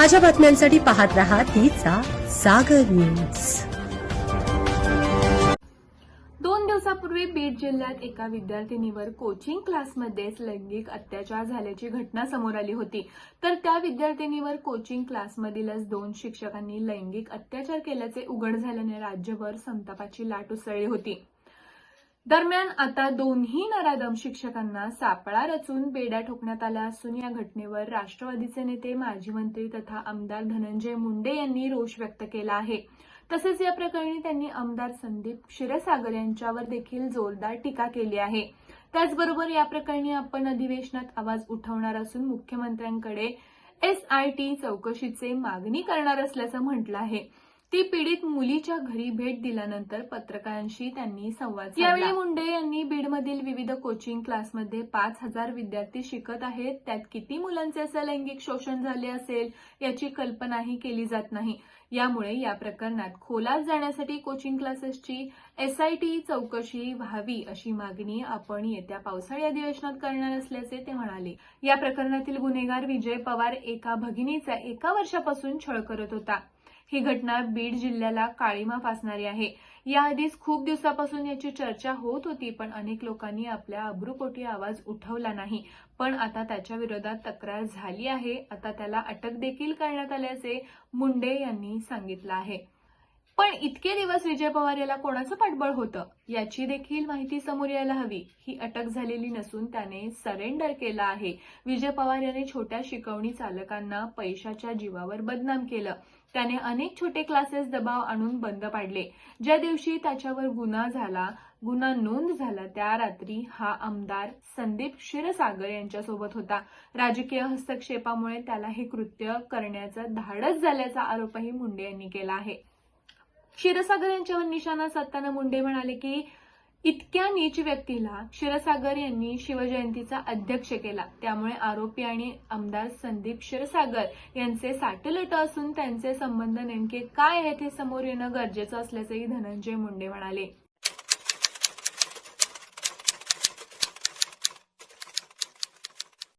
ताज्या बातम्यांसाठी पाहत रहा तिचा सागर न्यूज. दोन दिवसापूर्वी बीड जिल्ह्यात एका विद्यार्थिनीवर कोचिंग क्लासमध्येच लैंगिक अत्याचार झाल्याची घटना समोर आली होती. तर त्या विद्यार्थिनीवर कोचिंग क्लासमधीलच दोन शिक्षकांनी लैंगिक अत्याचार केल्याचे उघड झाल्याने राज्यभर संतापाची लाट उसळली होती. दरम्यान आता दोन्ही नराधम शिक्षकांना सापळा रचून बेड्या ठोकण्यात आल्या असून या घटनेवर राष्ट्रवादीचे नेते माजी मंत्री तथा आमदार धनंजय मुंडे यांनी रोष व्यक्त केला आहे. तसेच या प्रकरणी त्यांनी आमदार संदीप क्षीरसागर यांच्यावर देखील जोरदार टीका केली आहे. त्याचबरोबर या प्रकरणी आपण अधिवेशनात आवाज उठवणार असून मुख्यमंत्र्यांकडे एसआयटी चौकशीचे मागणी करणार असल्याचं म्हटलं आहे. ती पीडित मुलीच्या घरी भेट दिल्यानंतर पत्रकारांशी त्यांनी संवाद यावेळी मुंडे यांनी बीडमधील विविध कोचिंग क्लासमध्ये पाच हजार विद्यार्थी शिकत आहेत. त्यात किती मुलांचे असं लैंगिक शोषण झाले असेल याची कल्पनाही केली जात नाही. यामुळे या प्रकरणात खोलात जाण्यासाठी कोचिंग क्लासेसची एसआयटी चौकशी व्हावी अशी मागणी आपण येत्या पावसाळी अधिवेशनात करणार असल्याचे ते म्हणाले. या प्रकरणातील गुन्हेगार विजय पवार एका भगिनीचा एका वर्षापासून छळ करत होता. ही घटना बीड जिल्ह्याला काळीमा फासणारी आहे. याआधीच खूप दिवसापासून याची चर्चा होत होती पण अनेक लोकांनी आपल्या अब्रूपोटी आवाज उठवला नाही. पण आता त्याच्या विरोधात तक्रार झाली आहे. आता त्याला अटक देखील करण्यात आल्याचे मुंडे यांनी सांगितलं आहे. पण इतके दिवस विजय पवार याला कोणाचं पाठबळ होतं? याची देखील माहिती समोर यायला हवी. ही अटक झालेली नसून त्याने सरेंडर केलं आहे. विजय पवार याने छोट्या शिकवणी चालकांना पैशाच्या जीवावर बदनाम केलं. त्याने अनेक छोटे क्लासेस दबाव आणून बंद पाडले. ज्या दिवशी त्याच्यावर गुन्हा झाला गुन्हा नोंद झाला त्या रात्री हा आमदार संदीप क्षीरसागर यांच्यासोबत होता. राजकीय हस्तक्षेपामुळे त्याला हे कृत्य करण्याचं धाडस झाल्याचा आरोपही मुंडे यांनी केला आहे. क्षीरसागर यांच्यावर निशाणा साधताना मुंडे म्हणाले की इतक्या नीच व्यक्तीला क्षीरसागर यांनी शिवजयंतीचा अध्यक्ष केला. त्यामुळे आरोपी आणि आमदार संदीप क्षीरसागर यांचे साटेलट असून त्यांचे संबंध नेमके काय आहेत हे समोर येणं गरजेचं असल्याचंही धनंजय मुंडे म्हणाले.